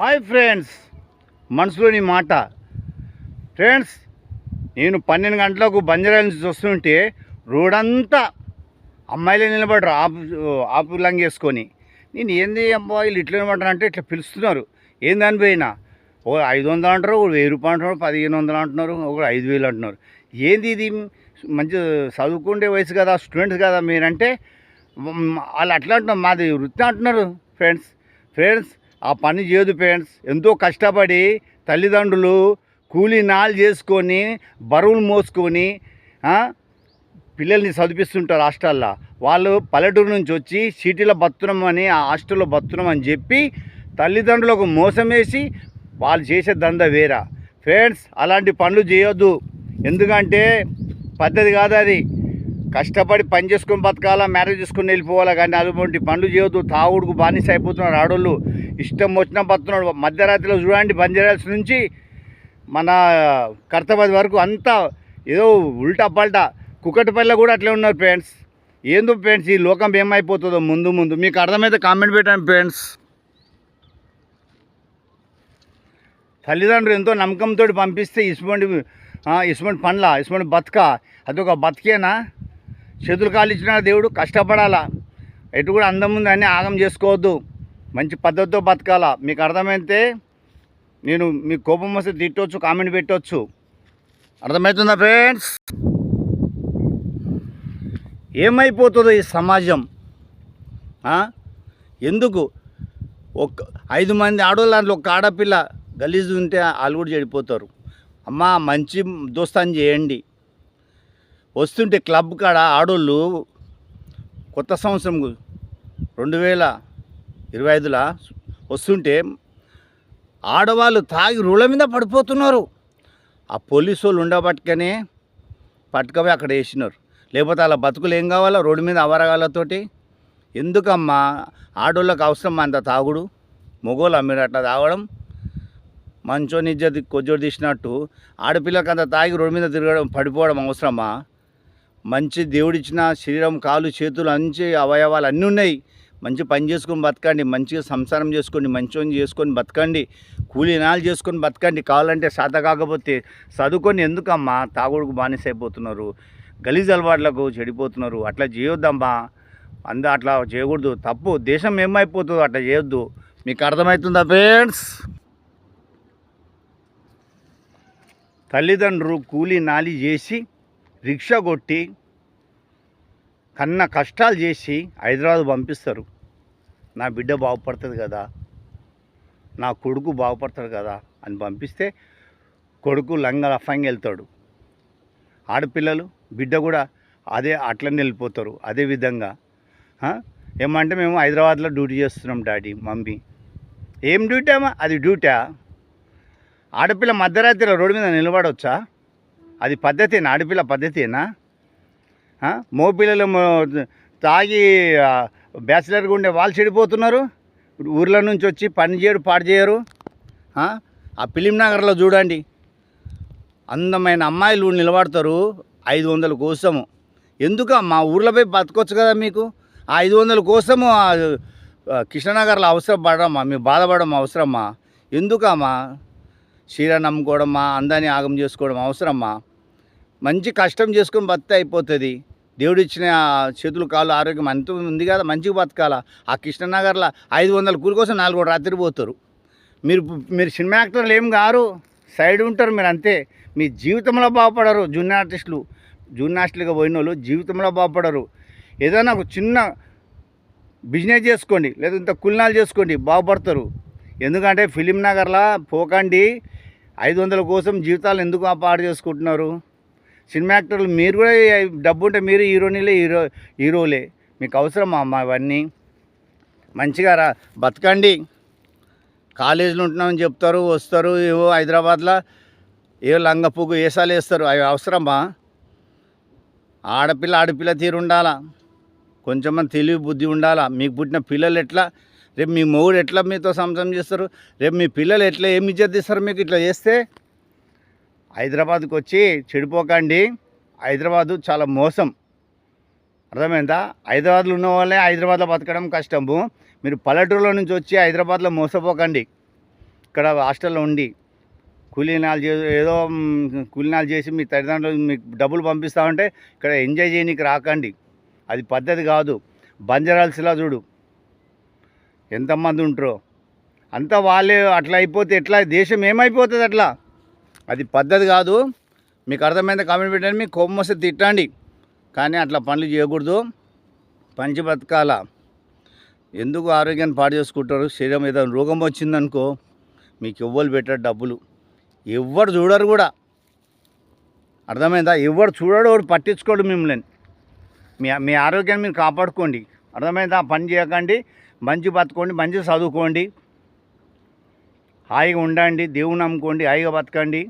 Hi friends మనసులోని మాట. Friends నేను పన్నెండు గంటలకు బంజారా నుంచి చూస్తుంటే రోడ్ అంతా అమ్మాయిలే నిలబడరు ఆపు ఆపు లంగ్ వేసుకొని. నేను ఏంది అమ్మాయిలు ఇట్లా నిలబడరు అంటే ఇట్లా పిలుస్తున్నారు. ఏంది అని పోయినా ఓ ఐదు వందలు అంటారు ఒక వెయ్యి రూపాయలు అంటున్నారు పదిహేను వందలు అంటున్నారు ఒక ఐదు వేలు అంటున్నారు. ఏంది ఇది? మంచి చదువుకుండే వయసు కదా స్టూడెంట్స్ కదా మీరంటే వాళ్ళు అట్లా అంటున్నారు మాది వృత్తి అంటున్నారు ఫ్రెండ్స్. ఫ్రెండ్స్ ఆ పని చేయదు ఫ్రెండ్స్. ఎంతో కష్టపడి తల్లిదండ్రులు కూలీ నాలు చేసుకొని బరువులు మోసుకొని పిల్లల్ని చదివిస్తుంటారు హాస్టల్లో. వాళ్ళు పల్లెటూరు నుంచి వచ్చి సిటీలో బతున్నాం ఆ హాస్టల్లో బతున్నాం చెప్పి తల్లిదండ్రులకు మోసం వేసి వాళ్ళు చేసే దంద వేరా. ఫ్రెండ్స్ అలాంటి పనులు చేయొద్దు. ఎందుకంటే పద్ధతి కాదు అది. కష్టపడి పని చేసుకొని బతకాలా మ్యారేజ్ చేసుకుని వెళ్ళిపోవాలా కానీ అటువంటి పనులు చేయొద్దు. తాగుడుకు బానిస అయిపోతున్నారు ఆడోళ్ళు. ఇష్టం వచ్చిన బతున్నాడు. మధ్యరాత్రిలో చూడండి బంజారాల్స్ నుంచి మన కర్తబాద్ వరకు అంతా ఏదో ఉల్టా పల్టా కుక్కటిపల్లి కూడా అట్లే ఉన్నారు ఫ్రెండ్స్. ఏందో ఫ్రెండ్స్ ఈ లోకం ఏమైపోతుందో ముందు ముందు. మీకు అర్థమైతే కామెంట్ పెట్టండి ఫ్రెండ్స్. తల్లిదండ్రులు ఎంతో నమ్మకంతో పంపిస్తే ఇసుమంటి ఇసుమంటి పండ్ల ఇసుమంటి బతుక. అదొక బతికేనా? చేతులు కాలు ఇచ్చిన దేవుడు కష్టపడాలా? ఎటు కూడా అందం ఉంది అని ఆగం చేసుకోవద్దు. మంచి పద్ధతితో బతకాల? మీకు అర్థమైతే నేను మీకు కోపం వస్తే తిట్టవచ్చు కామెంట్ పెట్టవచ్చు అర్థమవుతుందా ఫ్రెండ్స్? ఏమైపోతుందో ఈ సమాజం? ఎందుకు? ఒక ఐదు మంది ఆడవాళ్ళ దాంట్లో ఒక ఆడపిల్ల గలీజు ఉంటే వాళ్ళు కూడా చెడిపోతారు. అమ్మా మంచి దోస్తాన్ని చేయండి. వస్తుంటే క్లబ్ కాడ ఆడోళ్ళు కొత్త సంవత్సరం రెండు వేల ఇరవై ఐదులా? వస్తుంటే ఆడవాళ్ళు తాగి రోడ్ల మీద పడిపోతున్నారు. ఆ పోలీసు వాళ్ళు ఉండబట్టుకనే పట్టుకపోయి అక్కడ వేసినారు. లేకపోతే అలా బతుకులు ఏం కావాలా? రోడ్డు మీద అవరగాలతోటి ఎందుకమ్మా? ఆడోళ్ళకి అవసరం అంత తాగుడు? మొగోళ్ళు మీరు అట్లా తాగడం? మంచోని ఇజ్జత్ కొజ్జోడు తీసినట్టు ఆడపిల్లకి అంత తాగి రోడ్డు మీద తిరగడం పడిపోవడం అవసరమా? మంచి దేవుడిచ్చిన శరీరం కాలు చేతులు మంచి అవయవాలు అన్నీ ఉన్నాయి. మంచి పని చేసుకొని బతకండి మంచిగా సంసారం చేసుకోండి మంచిగా చేసుకొని బతకండి కూలీ నాలు చేసుకొని బతకండి. కావాలంటే శ్రద్ధ కాకపోతే చదువుకొని ఎందుకమ్మా తాగుడుకు బానిస అయిపోతున్నారు గలీజ్ అలవాట్లకు చెడిపోతున్నారు. అట్లా చేయొద్దమ్మా. అంద అట్లా చేయకూడదు. తప్పు. దేశం ఏమైపోతుందో అట్లా చేయొద్దు. మీకు అర్థమవుతుందా ఫ్రెండ్స్? తల్లిదండ్రులు కూలీ నాలి చేసి రిక్షా కొట్టి కన్న కష్టాలు చేసి హైదరాబాద్ పంపిస్తారు. నా బిడ్డ బాగుపడుతుంది కదా. నా కొడుకు బాగుపడతాడు కదా అని పంపిస్తే కొడుకు లంగ లఫంగా వెళ్తాడు. ఆడపిల్లలు బిడ్డ కూడా అదే అట్లనే వెళ్ళిపోతారు అదే విధంగా. ఏమంటే మేము హైదరాబాద్లో డ్యూటీ చేస్తున్నాం డాడీ మమ్మీ. ఏం డ్యూటీ అమ్మా? అది డ్యూటా ఆడపిల్ల మధ్యరాత్రిలో రోడ్డు మీద నిలబడవచ్చా అది పద్ధతేనా? ఆడపిల్ల పద్ధతేనా? మోపిల్లలు తాగి బ్యాచిలర్గా ఉండే వాళ్ళు చెడిపోతున్నారు. ఊర్ల నుంచి వచ్చి పని చేయరు పాడు చేయరు. ఆ? ఫిలిం నగర్లో చూడండి. అందమైన అమ్మాయిలు నిలబడతారు ఐదు వందల కోసము. ఎందుకు? మా ఊర్లపై బతకొచ్చు కదా మీకు. ఆ ఐదు వందల కోసము కృష్ణనగర్లో అవసరం పడమ్మా మేము బాధపడడం అవసరమా? ఎందుకమ్మా? చీర నమ్ముకోవడమా? అందాన్ని ఆగం చేసుకోవడం అవసరమా? మంచి కష్టం చేసుకొని బతితే అయిపోతుంది. దేవుడు ఇచ్చిన చేతులు కాళ్ళు ఆరోగ్యం అంత ఉంది కదా మంచిగా బతకాల? ఆ కృష్ణనగర్లో ఐదు వందల కూలి కోసం నాలుగు రాత్రి పోతారు. మీరు మీరు సినిమా యాక్టర్లు ఏం కారు? సైడ్ ఉంటారు మీరు అంతే. మీ జీవితంలో బాగుపడరు జూనియర్ ఆర్టిస్టులు. జూనియర్ ఆర్టిస్టులుగా పోయిన వాళ్ళు జీవితంలో బాగుపడరు. ఏదైనా ఒక చిన్న బిజినెస్ చేసుకోండి లేదా ఇంత కులినాలు చేసుకోండి బాగుపడతారు. ఎందుకంటే ఫిలిం నగర్లో పోకండి. ఐదు వందల కోసం జీవితాలు ఎందుకు పాడు చేసుకుంటున్నారు? సినిమా యాక్టర్లు మీరు కూడా డబ్బు ఉంటే మీరు హీరోనిలే హీరో హీరోలే. మీకు అవసరమా అమ్మా ఇవన్నీ మంచిగా రా బతకండి. కాలేజీలో ఉంటున్నామని చెప్తారు వస్తారు ఏవో హైదరాబాద్లో ఏ లంగపుకు వేసాలు వేస్తారు. అవి అవసరమా? ఆడపిల్ల ఆడపిల్ల తీరు ఉండాలా? కొంచెం తెలివి బుద్ధి ఉండాలా? మీకు పుట్టిన పిల్లలు ఎట్లా? రేపు మీ మొగుడు ఎట్లా మీతో సంసం చేస్తారు? రేపు మీ పిల్లలు ఎట్లా ఏమి ఇజ్జత్ ఇస్తారు మీకు ఇట్లా చేస్తే? హైదరాబాద్కి వచ్చి చెడిపోకండి. హైదరాబాదు చాలా మోసం. అర్థమైందా? హైదరాబాద్లో ఉన్న వాళ్ళే హైదరాబాద్లో బతకడం కష్టము. మీరు పల్లెటూరులో నుంచి వచ్చి హైదరాబాద్లో మోసపోకండి. ఇక్కడ హాస్టల్లో ఉండి. కూలీనాలు చే ఏదో కూలీనాలు చేసి మీ తల్లిదండ్రులు మీకు డబ్బులు పంపిస్తామంటే ఇక్కడ ఎంజాయ్ చేయనీకి రాకండి. అది పద్ధతి కాదు. బంజరాల్సిలా చూడు. ఎంతమంది ఉంటారో. అంతా వాళ్ళే అట్లా అయిపోతే ఎట్లా? దేశం ఏమైపోతుంది అట్లా అది పద్ధతి కాదు. మీకు అర్థమైంది కామెంట్ పెట్టండి మీకు కోపం వస్తే తిట్టండి. కానీ అట్లా పనులు చేయకూడదు. పంచి బతకాల. ఎందుకు ఆరోగ్యాన్ని పాడు చేసుకుంటారు? శరీరం ఏదైనా రోగం వచ్చిందనుకో మీకు ఎవ్వరు పెట్టారు డబ్బులు. ఎవ్వరు చూడరు కూడా. అర్థమైందా? ఎవరు చూడడు వాడు పట్టించుకోడు మిమ్మల్ని. మీ మీ ఆరోగ్యాన్ని మీరు కాపాడుకోండి. అర్థమైందా? పని చేయకండి మంచి బతుకోండి మంచి చదువుకోండి. హాయిగా ఉండండి దేవుని నమ్ముకోండి హాయిగా బతకండి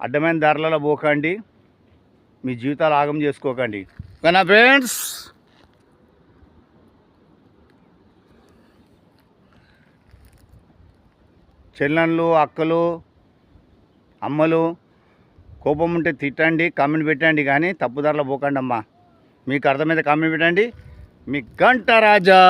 అడ్డమైన ధరలలో పోకండి మీ జీవితాలు ఆగం చేసుకోకండి. కానీ ఫ్రెండ్స్ చెల్లెళ్ళు అక్కలు అమ్మలు కోపం ఉంటే తిట్టండి కామెంట్ పెట్టండి కానీ తప్పుదారిలో పోకండి అమ్మా మీకు అర్థమైతే కామెంట్ పెట్టండి. మీ గంట రాజా!